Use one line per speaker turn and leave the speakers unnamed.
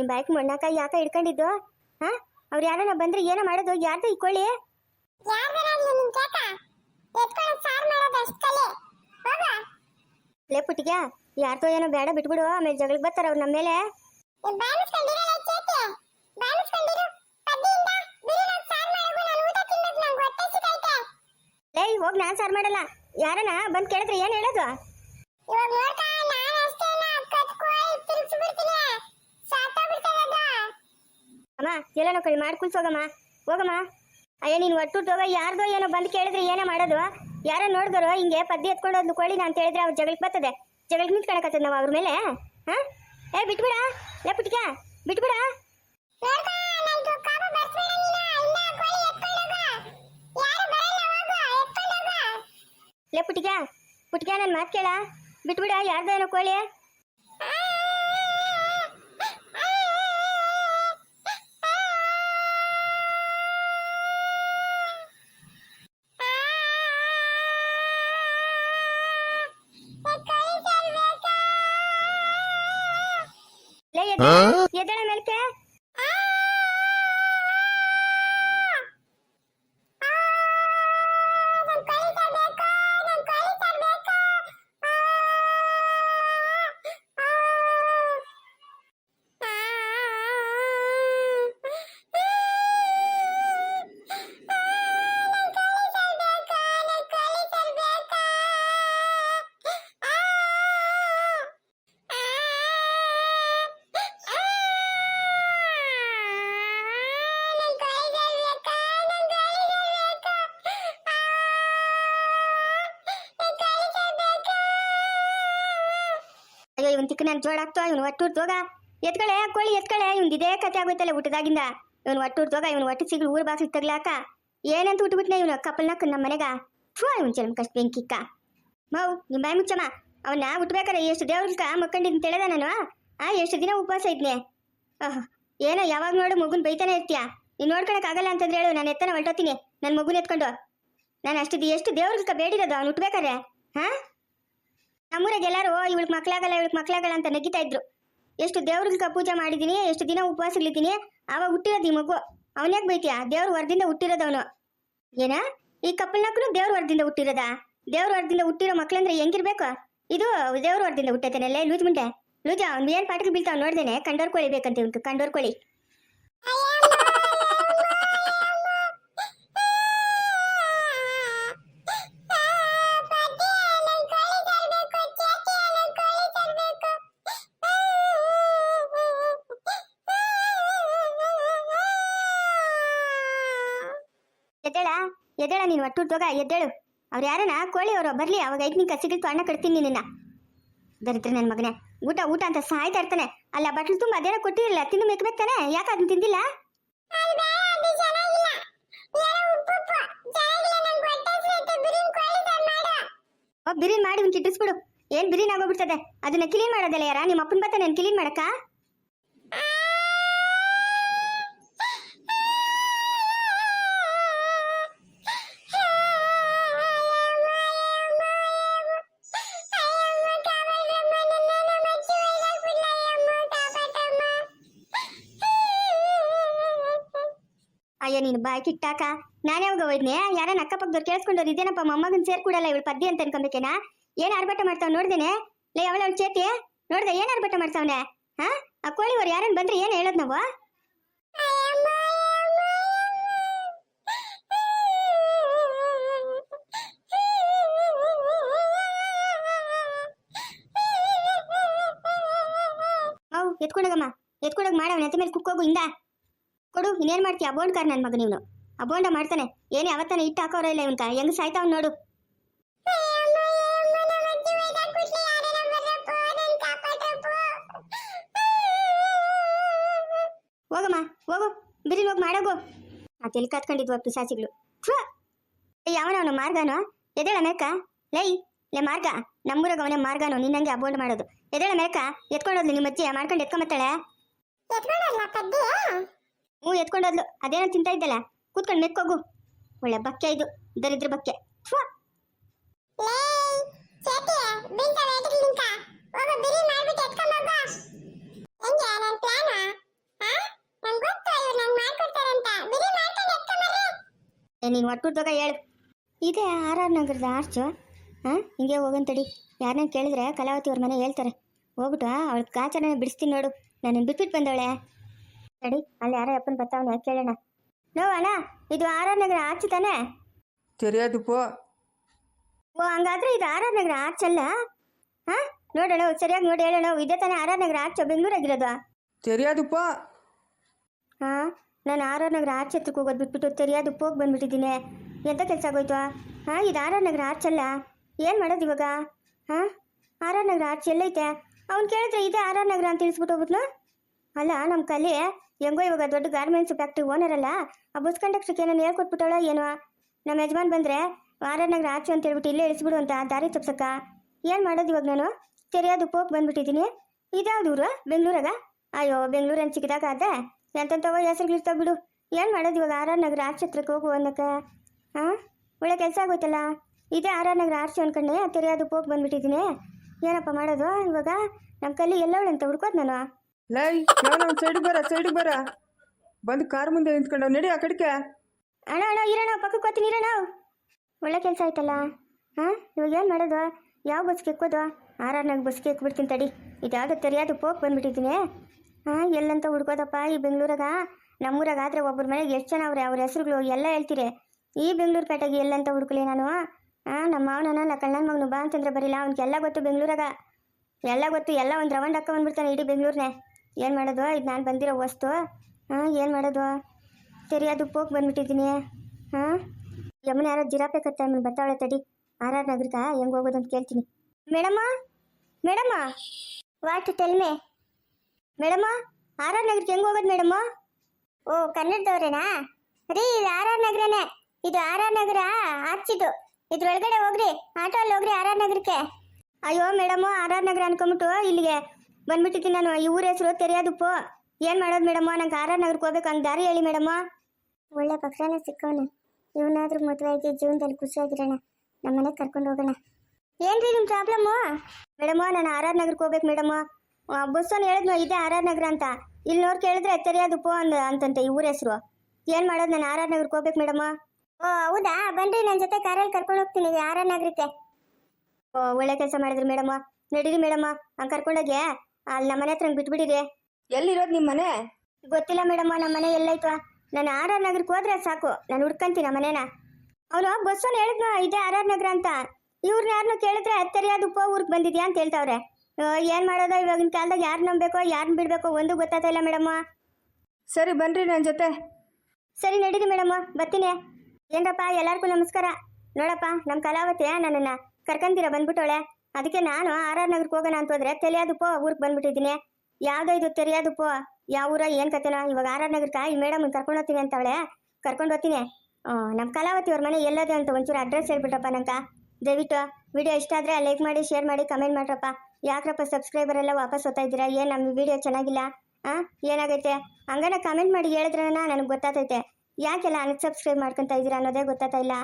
ನೀನ್ ಬ್ಯಾಕ್ ಮಣ್ಣಾಕ ಯಾಕ ಹಿಡ್ಕೊಂಡಿದ್ದು? ಹಾ? ಅವ್ರು ಯಾರನ್ನ ಬಂದ್ರೆ ಏನೋ ಮಾಡೋದು? ಯಾರ್ದು
ಇಕ್ಕೊಳ್ಳಿ?
ಲೇ ಪುಟ್ಟಿಗೆ ಯಾರ್ದೋ ಏನೋ ಬೇಡ ಬಿಟ್ಬಿಡು ಆಮೇಲೆ ಜಗಳಕ್ಕೆ ಬರ್ತಾರ ಅವ್ರು ನಮ್ಮ ಮೇಲೆ. ಲೇ ಹೋಗ್ ನಾನ್ ಸಾರ್ ಮಾಡಲ್ಲ. ಯಾರನ್ನ ಬಂದ್ ಕೇಳಿದ್ರೆ ಏನ್ ಹೇಳೋದು? ಅಮ್ಮ ಎಲ್ಲನೋ ಕೈ ಮಾಡಿ ಹೋಗಮ್ಮ. ಹೋಗಮ್ಮ. ಅಯ್ಯ ನೀನು ಒಟ್ಟು ಹೋಗ ಯಾರ್ದೋ ಏನೋ ಬಂದು ಕೇಳಿದ್ರೆ ಏನೇ ಮಾಡೋದು? ಯಾರೋ ನೋಡಿದ್ರು ಹಿಂಗೆ ಪದ್ದಿ ಎತ್ಕೊಂಡು ಒಂದು ಕೋಳಿ ಅಂತ ಹೇಳಿದ್ರೆ ಅವ್ರು ಜಗಳಕ್ಕೆ ಬರ್ತದೆ. ಜಗಳಕ್ಕೆ ನಿಂತ್ಕೊಳಕತ್ತದ ನಾವು ಅವ್ರ ಮೇಲೆ ಹಾ? ಏ ಬಿಟ್ಬಿಡ. ಲೇ ಬಿಟ್ಕ ಬಿಟ್ಬಿಡ.
ನೀನು
ಲೇ ಪುಟ್ಕ ಪುಟ್ಕ ನನ್ನ ಮಾತು ಕೇಳ. ಬಿಟ್ಬಿಡ ಯಾರ್ದೋ ಏನೋ ಕೋಳಿ. ಲೇ ಅಯ್ಯೋ, ಇವನ್ ತಿಕ್ಕ ನಾನು ಆಗ್ತೋ ಇವನು ಒಟ್ಟು ತೋಗ ಎತ್ಕಳೆ ಕೋಳಿ ಎತ್ಕಳೆ ಇವನ್ ಇದೇ ಕತೆ ಆಗೋಯ್ತಲ್ಲ ಊಟದಾಗಿಂದ. ಇವನು ಒಟ್ಟು ತೋಗ ಇವನು ಒಟ್ಟು ಸಿಗ್ಲು, ಊರ್ ಬಾಸಿ ತಗ್ಲಾಕ. ಏನಂತ ಉಟ್ಬಿಟ್ನೆ ಇವನು ಕಪ್ಪಲ್ನಾಕ ನಮ್ಮ ಮನೆಗ. ಥೂ ಇವನ್ ಚಲಮ್ ಕಷ್ಟ ಬೆಂಕಿಕ್ಕ. ಮೌ ನಿಮ್ಮ ಬಾಯಿ ಮುಚ್ಚಮ್ಮ. ಅವನ್ನ ಉಟ್ಬೇಕಾರೆ ಎಷ್ಟು ದೇವ್ರಕ್ಕ ಮಕ್ಕಂಡಿದ್ ತಿಳಿದ ನಾನು. ಆ, ಎಷ್ಟು ದಿನ ಉಪವಾಸ ಇದ್ನೆ. ಆಹಾ ಏನೋ ಯಾವಾಗ ನೋಡು ಮಗುನ್ ಬೈತಾನೆ ಇರ್ತೀಯ. ನೀನ್ ನೋಡ್ಕೊಳಕ್ ಆಗಲ್ಲ ಅಂತಂದ್ರೆ ಹೇಳು, ನಾನು ಎತ್ತನ ಹೊರಟೋತೀನಿ ನನ್ನ ಮಗುನ ಎತ್ಕೊಂಡು. ನಾನು ಅಷ್ಟು ಎಷ್ಟು ದೇವ್ರಕ್ಕ ಬೇಡಿರೋದು, ಅವ್ನು ಉಟ್ಬೇಕಾರೆ ಹಾ? ನಮ್ಮೂರಾಗ ಎಲ್ಲರೂ, ಇವಳಿಗೆ ಮಕ್ಳಾಗಲ್ಲ ಇವಳಿಗೆ ಮಕ್ಳಾಗಲ್ಲ ಅಂತ ನಗಿತಾ ಇದ್ರು. ಎಷ್ಟು ದೇವ್ರಿಗೆ ಪೂಜೆ ಮಾಡಿದೀನಿ, ಎಷ್ಟು ದಿನ ಉಪವಾಸಗಳಿದ್ದೀನಿ ಆವಾಗ ಹುಟ್ಟಿರೋದು ಈ ಮಗು. ಅವನ್ಯಾಕೆ ಬೈತೀಯ? ದೇವ್ರ ವರದಿಂದ ಹುಟ್ಟಿರೋದವನು ಏನ? ಈ ಕಪ್ಪಲ್ನಾಕು ದೇವ್ರ ವರದಿಂದ ಹುಟ್ಟಿರೋದ? ದೇವ್ರ ವರದಿಂದ ಹುಟ್ಟಿರೋ ಮಕ್ಳಂದ್ರೆ ಹೆಂಗಿರ್ಬೇಕು? ಇದು ದೇವ್ರ ವರದಿಂದ ಹುಟ್ಟೈತೇನಲ್ಲ ಲೂಜ್ ಮುಂಡೆ ಲೂಜ, ಅವ್ನು ಏನ್ ಪಾಠಕ್ಕೆ ಬೀಳ್ತಾವ್ ನೋಡ್ದೇನೆ ಕಂಡೋರ್ ಕೋಳಿ ಬೇಕಂತ ಇವ್ನು ಕಂಡೋರ್ ಎದ್ದೇಳ ಎದ್ದೇಳ ನೀನು ಒಟ್ಟು ತೋಗ ಎದ್ದೇಳು. ಅವ್ರು ಯಾರನ? ಕೋಳಿ ಅವರು ಬರ್ಲಿ ಅವಾಗ ಐದು ನಿಂಕ ಸಿಗಲ್ತು ಅಣ್ಣ ಕಟ್ತೀನಿ ನಿನ್ನ. ದರಿದ್ರ ನನ್ನ ಮಗನೇ ಊಟ ಊಟ ಅಂತ ಸಾಯ್ತಾ ಇರ್ತಾನೆ. ಅಲ್ಲ ಬಟ್ಲು ತುಂಬ ಅದೇನೋ ಕೊಟ್ಟಿರಲಿಲ್ಲ ತಿಂದು ಮೆಕ್ಬೇಕಾನೆ ಯಾಕೆ ಅದನ್ನ ತಿಂದಿಲ್ಲ? ಬಿರಿನ್ ಮಾಡಿ. ಒಂದು ಕಿಟ್ಟಿಸ್ಬಿಡು ಏನ್ ಬಿರಿನ್ ಆಗೋಗ್ಬಿಡ್ತದೆ? ಅದನ್ನ ಕ್ಲೀನ್ ಮಾಡೋದಲ್ಲ ಯಾರ? ನಿಮ್ಮ ಅಪ್ಪನ ಬತ್ತ ನಾನು ಕ್ಲೀನ್ ಮಾಡಕ್ಕ? ಅಯ್ಯೋ, ನೀನು ಬಾಯ್ ಕಿಟ್ಟಾಕ? ನಾನೇ ಯಾವಾಗ ಹೋಯ್ದ್ನೆ ಯಾರನ್ನ ಅಕ್ಕಪಕ್ಕದವ್ರು ಕೇಳಿಸ್ಕೊಂಡವ್ರು ಇದೇನಪ್ಪ ಮೊಮ್ಮಗನ್ ಸೇರ್ಕೊಡಲ್ಲ ಇವಳು ಪದ್ಯ ಅಂತ ಅನ್ಕೊಂಬೇಕೇನಾ? ಏನ್ ಆರ್ಭಟ ಮಾಡ್ತಾವ್ ನೋಡ್ದೇನೆ? ಲೇ, ಅವಳ ಅವಳ ಚೇತಿ? ನೋಡ್ದೆ, ಏನ್ ಆರ್ಭಟ ಮಾಡ್ತಾವನೆ? ಹಾ? ಆ ಕೋಳಿವ್ರು ಯಾರನ್ನ ಬಂದ್ರೆ ಏನ್ ಹೇಳೋದ್ ನಾವು? ಎತ್ಕೊಂಡೋಗಮ್ಮ. ಎತ್ಕೊಂಡೋಗಿ ಮಾಡವ ನೆತ್ತ ಮೇಲೆ ಕುಕ್ಕೋಗು, ಇಂದ. ಕೊಡು, ಇನ್ನೇನು ಮಾಡ್ತೀಯ? ಅಬೋಂಡ್ ಕಾರ್ ನನ್ನ ಮಗ ಆ ಮಾಡ್ತಾನೆ. ಏನೇ, ಅವತ್ತಾನೆ ಇಟ್ಟು ಹಾಕೋರ ಇಲ್ಲ ಇವನ್ಕ. ಹೆಂಗ್ ಸಾಯ್ತಾವ್ ನೋಡು. ಹೋಗಮ್ಮ, ಹೋಗು. ಬಿರಿಲ್ ಹೋಗಿ ಮಾಡೋಗು. ಆ ತೆಲಿ ಕತ್ಕೊಂಡಿದ್ವ ಪಿಸಾಚಿಗಳು. ಯಾವನವನು ಮಾರ್ಗನೋ? ಎದೇಳ ಮೇಕ. ಲೈ ಲೇ ಮಾರ್ಗ. ನಮ್ಮೂರಾಗ ಅವನೇ ಮಾರ್ಗನು ನಿನ್ನಂಗೆ ಅಬೋಂಡ್ ಮಾಡೋದು. ಎದೇಳ ಮೇಕ. ಎತ್ಕೊಂಡೋದ್ಲು ನಿಮ್ಮ ಅಜ್ಜಿ. ಮಾಡ್ಕೊಂಡು ಎತ್ಕೊಂಬತ್ತಾಳೆ. ಹ್ಞೂ ಎತ್ಕೊಂಡೋದ್ಲು ಅದೇನೋ ತಿಂತಾ ಇದ್ದಲ್ಲ. ಕೂತ್ಕೊಂಡು ಮೆಕ್ಕೋಗು. ಒಳ್ಳೆ ಬಕ್ಕೆ ಇದು ದರಿದ್ರ ಬಕ್ಕೆ. ನೀನು ಒಟ್ಟುದಾಗ ಹೇಳು. ಇದೆ ಆರ್ ಆರ್ ನಗರದ ಆರ್ಚು. ಹಾಂ ಹಿಂಗೆ ಹೋಗಂತಡಿ ಯಾರನ್ನ ಕೇಳಿದ್ರೆ ಕಲಾವತಿ ಅವ್ರ ಮನೆ ಹೇಳ್ತಾರೆ. ಹೋಗ್ಬಿಟ್ಟು ಅವಳ ಕಾಚನ ಬಿಡಿಸ್ತೀನಿ ನೋಡು. ನಾನು ಬಿಟ್ಬಿಟ್ಟು ಬಂದವಳೆ. ನಡಿ ಅಲ್ಲಿ ಯಾರೋ ಅಪ್ಪನ ಬರ್ತಾವನೆ ಕೇಳೋಣ ನೋ ಅಣ್ಣ ಇದು ಆರ್ ಆರ್ ನಗರ ಆರ್ಚ್ ತಾನೇ
தெரியாது போ
ಓ ಹಂಗಾದ್ರೆ ಇದು ಆರ್ ಆರ್ ನಗರ ಆರ್ಚ್ ಅಲ್ಲ ಹಾಂ ನೋಡೋಣ ಸರಿಯಾಗಿ ನೋಡಿ ಹೇಳೋಣ ಇದೇ ತಾನೇ ಆರ್ ಆರ್ ನಗರ ಆರ್ಚ್ ಬೆಂಗಳೂರಾಗಿರೋದು
தெரியாது போ
ಹಾಂ ನಾನು ಆರ್ ಆರ್ ನಗರ ಆರ್ಚ್ ಹತ್ರಕ್ಕೆ ಹೋಗೋದು ಬಿಟ್ಬಿಟ್ಟು ತೆರಿಯೋದು ಹೋಗಿ ಬಂದ್ಬಿಟ್ಟಿದ್ದೀನಿ ಎಂಥ ಕೆಲಸ ಆಗೋಯ್ತು ಹಾಂ ಇದು ಆರ್ ಆರ್ ನಗರ ಆರ್ಚ್ ಅಲ್ಲ ಏನು ಮಾಡೋದು ಇವಾಗ ಹಾಂ ಆರ್ ಆರ್ ನಗರ ಆರ್ಚ್ ಎಲ್ಲೈತೆ ಅವ್ನು ಕೇಳಿದ್ರೆ ಇದೇ ಆರ್ ಆರ್ ನಗರ ಅಂತ ತಿಳಿಸ್ಬಿಟ್ಟು ಹೋಗ್ಬಿಟ್ನು ಅಲ್ಲ ನಮ್ಮ ಕಲಿ ಹೆಂಗೋ ಇವಾಗ ದೊಡ್ಡ ಗಾರ್ಮೆಂಟ್ಸ್ ಫ್ಯಾಕ್ಟ್ರಿ ಓನರ್ ಅಲ್ಲ, ಆ ಬಸ್ ಕಂಡಕ್ಟ್ರಿಗೆ ಏನೋ ಹೇಳ್ಕೊಟ್ಬಿಟ್ಟವಳ ಏನೋ? ನಮ್ಮ ಯಜಮಾನ್ ಬಂದರೆ ನಗರ ಆರ್ಚ್ ಅಂತ ಹೇಳ್ಬಿಟ್ಟು ಇಲ್ಲೇ ಇಳಿಸ್ಬಿಡು ಅಂತ ದಾರಿ ತಪ್ಸಕ್ಕ. ಏನು ಮಾಡೋದು ಇವಾಗ ನಾನು? ತೆರೆಯೋದು ಹೋಗಿ ಬಂದ್ಬಿಟ್ಟಿದ್ದೀನಿ. ಇದ್ಯಾವ್ದು ಊರು? ಬೆಂಗಳೂರಾಗ? ಅಯ್ಯೋ ಬೆಂಗಳೂರನ್ನು ಚಿಕ್ಕದಾಗ ಅದೇ ಎಂತೆಂಥವೋ ಹೆಸರುಗಳಿರ್ತಾವ ಬಿಡು. ಏನು ಮಾಡೋದು ಇವಾಗ ಆರ್ ಆರ್ ನಗರ ಆರ್ಚ್ ಹತ್ರಕ್ಕೆ ಹೋಗು ಅನ್ನಕ್ಕೆ? ಹಾಂ ಒಳ್ಳೆ ಕೆಲಸ ಆಗೋಯ್ತಲ್ಲ? ಇದೇ ಆರ್ ಆರ್ ನಗರ ಆರ್ಚ್ ಅನ್ಕೊಂಡೆ ತೆರೆಯೋದು ಹೋಗಿ ಬಂದ್ಬಿಟ್ಟಿದ್ದೀನಿ. ಏನಪ್ಪ ಮಾಡೋದು ಇವಾಗ? ನಮ್ಮ ಕಲ್ಲಿ ಎಲ್ಲವಳಂತ ಹುಡ್ಕೋದು ನಾನು.
ಲೈ ನಾನು ಸೈಡಿಗೆ ಬರ ಸೈಡಿಗೆ ಬರ. ಬಂದು ಕಾರ್ ಮುಂದೆ ನಿಂತ್ಕೊಂಡು ನಡಿ ಆ ಕಡೆಗೆ.
ಅಣ್ಣ ಅಣ್ಣ, ಇರಣ್ಣ, ಪಕ್ಕಕ್ಕೆ ಹೋಗ್ತೀನಿ ಇರೋಣ ಒಳ್ಳೆ ಕೆಲಸ ಆಯ್ತಲ್ಲ? ಹಾಂ, ಇವಾಗ ಏನು ಮಾಡೋದು? ಯಾವ ಬಸ್ಗೆ ಎಕ್ಕೋದು? ಆರ್ ನಾಗ ಬಸ್ಗೆ ಎಕ್ಬಿಡ್ತೀನಿ ತಡಿ. ಇದು ಯಾವುದೋ ತೆರೆಯೋದು ಹೋಗಿ ಬಂದ್ಬಿಟ್ಟಿದ್ದೀನಿ. ಹಾಂ, ಎಲ್ಲಂತ ಹುಡ್ಕೋದಪ್ಪ ಈ ಬೆಂಗಳೂರಾಗ? ನಮ್ಮೂರಾಗ ಆದರೆ ಒಬ್ಬರ ಮನೆಗೆ ಎಷ್ಟು ಜನ ಅವ್ರೆ? ಅವ್ರ ಹೆಸರುಗಳು ಎಲ್ಲ ಹೇಳ್ತೀರಿ. ಈ ಬೆಂಗಳೂರು ಪೇಟೆಗೆ ಎಲ್ಲಂತ ಹುಡ್ಕಲಿ ನಾನು. ಹಾಂ, ನಮ್ಮ ಮಾವನ ನಾ ಕಣ್ಣನ ಮಗನು ಬಾ ಅಂತಂದ್ರೆ ಬರೀಲ್ಲ ಅವ್ನಿಗೆಲ್ಲ ಗೊತ್ತು ಬೆಂಗ್ಳೂರಾಗ. ಎಲ್ಲ ಗೊತ್ತು, ಎಲ್ಲ ಒಂದು ರೌಂಡ್ ಬಂದ್ಬಿಡ್ತಾನೆ ಇಡೀ ಬೆಂಗಳೂರನ್ನೇ ಏನು ಮಾಡೋದು? ಇದು ನಾನು ಬಂದಿರೋ ವಸ್ತು. ಹಾಂ, ಏನು ಮಾಡೋದು? ತೆರಿಯೋದು ಹೋಗಿ ಬಂದ್ಬಿಟ್ಟಿದ್ದೀನಿ. ಹಾಂ? ಯಮನ ಯಾರೋ ಜಿರಾಪೆ ಕತ್ತ ಆಮೇಲೆ ಬರ್ತಾವಳೆ ತಡಿ. ಆರ್ ಆರ್ ನಗರಿಕ, ಹೆಂಗೆ ಹೋಗೋದು ಅಂತ ಕೇಳ್ತೀನಿ. Madam? Madam? What tell me madam? R R ನಗರಕ್ಕೆ ಹೆಂಗೆ ಹೋಗೋದು ಮೇಡಮ್ಮ? ಓ, ಕನ್ನಡದವ್ರೇನಾ? ರೀ, ಇದು ಆರ್ ಆರ್ ನಗರನೇ. ಇದು ಆರ್ ಆರ್ ನಗರ ಆಚಿದು ಇದ್ರೊಳಗಡೆ ಹೋಗ್ರಿ. ಆಟೋ ಅಲ್ಲಿ ಹೋಗ್ರಿ ಆರ್ ಆರ್ ನಗರಕ್ಕೆ ಅಯ್ಯೋ ಮೇಡಮ್ ಆರ್ ಆರ್ ನಗರ ಅನ್ಕೊಂಬಿಟ್ಟು ಇಲ್ಲಿಗೆ ಬಂದ್ಬಿಟ್ಟಿದ್ದೀನಿ ನಾನು. ಈ ಊರ ಹೆಸರು ತೆರೆಯೋದಪ್ಪ. ಏನು ಮಾಡೋದು ಮೇಡಮ್ಮ? ನಂಗೆ ಆರ್ ಆರ್ ನಗರಕ್ಕೆ ಹೋಗ್ಬೇಕು. ಹಂಗೆ ದಾರಿ ಹೇಳಿ ಮೇಡಮ್ಮ. ಒಳ್ಳೆ ಪಕ್ಷನ ಸಿಕ್ಕವನು. ಇವನಾದ್ರೂ ಮದುವೆ ಆಗಿ ಜೀವನದಲ್ಲಿ ಖುಷಿಯಾಗಿರೋಣ. ನಮ್ಮ ಮನೆಗೆ ಕರ್ಕೊಂಡು ಹೋಗೋಣ. ಏನ್ರಿ ನಿಮ್ಮ ಪ್ರಾಬ್ಲಮ್ಮು ಮೇಡಮ್ಮ ನಾನು ಆರ್ ಆರ್ ನಗರಕ್ಕೆ ಹೋಗ್ಬೇಕು ಮೇಡಮ್ಮ. ಬಸ್ಸನ್ನು ಹೇಳಿದ್ನು ಇದೆ ಆರ್ ಆರ್ ನಗರ ಅಂತ. ಇಲ್ಲಿ ನೋಡಿ ಕೇಳಿದ್ರೆ ತೆರೆಯೋದು ಪೋ ಅಂದ ಅಂತಂತೆ ಈ ಊರ ಹೆಸರು. ಏನು ಮಾಡೋದು ನಾನು ಆರ್ ಆರ್ ನಗರಕ್ಕೆ ಹೋಗ್ಬೇಕು ಮೇಡಮ್ಮ? ಓ ಹೌದಾ? ಬನ್ರಿ ನನ್ನ ಜೊತೆ ಕಾರಲ್ಲಿ ಕರ್ಕೊಂಡು ಹೋಗ್ತೀನಿ ಆರ್ ಆರ್ ನಗರಕ್ಕೆ. ಓ ಒಳ್ಳೆ ಕೆಲಸ ಮಾಡಿದ್ರಿ ಮೇಡಮ್ಮ. ನಡೀರಿ ಮೇಡಮ್ಮ. ಹಂಗೆ ಕರ್ಕೊಂಡೋಗಿ. ಅಲ್ಲಿ ನಮ್ಮ ಮನೆ ಹತ್ರ ಬಿಟ್ಬಿಟ್ಟಿದೆ ಬಿಟ್ಬಿಡಿರಿ.
ಎಲ್ಲಿರೋದು ನಿಮ್ಮ ಮನೆ?
ಗೊತ್ತಿಲ್ಲ ಮೇಡಮ್ಮ ನಮ್ಮ ಮನೆ ಎಲ್ಲೈತು ನಾನು ಆರ್ ಆರ್ ನಗರಕ್ಕೆ ಹೋದ್ರೆ ಸಾಕು. ನಾನು ಹುಡ್ಕಂತೀನಿ ಮನೇನ ಮನೇನ. ಅವನು ಬಸ್ಸನ್ನು ಹೇಳಿದ್ನ ಇದೆ ಆರ್ ಆರ್ ನಗರ ಅಂತ. ಇವ್ರನ್ನ ಯಾರನ್ನೂ ಕೇಳಿದ್ರೆ ತೆರೆಯೋದು ಉಪ ಊರಿಗೆ ಬಂದಿದ್ಯಾ ಅಂತ ಹೇಳ್ತಾವ್ರೆ. ಏನು ಮಾಡೋದು ಇವಾಗಿನ ಕಾಲದಾಗ ಯಾರು ನಂಬೇಕು ಯಾರನ್ನ ಬಿಡಬೇಕೋ ಒಂದು ಗೊತ್ತಾಗ್ತಾ ಇಲ್ಲ ಮೇಡಮ್ಮ.
ಸರಿ ಬನ್ರಿ ನನ್ನ ಜೊತೆ.
ಸರಿ ನಡೀರಿ ಮೇಡಮ್ಮ ಬರ್ತೀನಿ. ಏನ್ರಪ್ಪ ಎಲ್ಲರಿಗೂ ನಮಸ್ಕಾರ. ನೋಡಪ್ಪ ನಮ್ಮ ಕಲಾವತಿ ನನ್ನನ್ನು? ಕರ್ಕಂತೀರ ಬಂದ್ಬಿಟ್ಟವಳೆ? ಅದಕ್ಕೆ ನಾನು ಆರ್ ಆರ್ ನಗರಕ್ಕೆ ಹೋಗೋಣ ಅಂತ ಹೋದ್ರೆ ಪೋ ಊರಿಗೆ ಬಂದ್ಬಿಟ್ಟಿದ್ದೀನಿ. ಯಾವ್ದೋ ಇದು ಪೋ ಯಾವ ಊರ ಏನು ಕತೆನೋ, ಇವಾಗ ಆರ್ ಆರ್ ನಗರಕ್ಕೆ ಈ ಮೇಡಮ್ ಕರ್ಕೊಂಡು ಹೋಗ್ತೀನಿ ಅಂತವಳೆ. ಕರ್ಕೊಂಡು ಹೋಗ್ತೀನಿ. ನಮ್ಮ ಕಲಾವತಿ ಅವ್ರ ಮನೆ ಎಲ್ಲದೆ ಅಂತ ಒಂಚೂರು ಅಡ್ರೆಸ್ ಹೇಳ್ಬಿಟ್ರಪ್ಪ ನಂಗೆ. ದಯವಿಟ್ಟು ವಿಡಿಯೋ ಇಷ್ಟ ಆದ್ರೆ ಲೈಕ್ ಮಾಡಿ, ಶೇರ್ ಮಾಡಿ, ಕಮೆಂಟ್ ಮಾಡ್ರಪ್ಪ. ಯಾಕ್ರಪ್ಪ ಸಬ್ಸ್ಕ್ರೈಬರ್ ಎಲ್ಲ ವಾಪಸ್ ಹೋಗ್ತಾ ಇದ್ದೀರಾ? ಏನು ನಮ್ಮ ವಿಡಿಯೋ ಚೆನ್ನಾಗಿಲ್ಲ? ಆ, ಏನಾಗೈತೆ? ಹಂಗನ ಕಮೆಂಟ್ ಮಾಡಿ ಹೇಳಿದ್ರೆ ನನಗೆ ಗೊತ್ತಾತೈತೆ. ಯಾಕೆಲ್ಲ ಅನ್ಸಬ್ಸ್ಕ್ರೈಬ್ ಮಾಡ್ಕೊತಾ ಇದ್ದೀರಾ ಅನ್ನೋದೇ ಗೊತ್ತಾಗ್ತಾ ಇಲ್ಲ.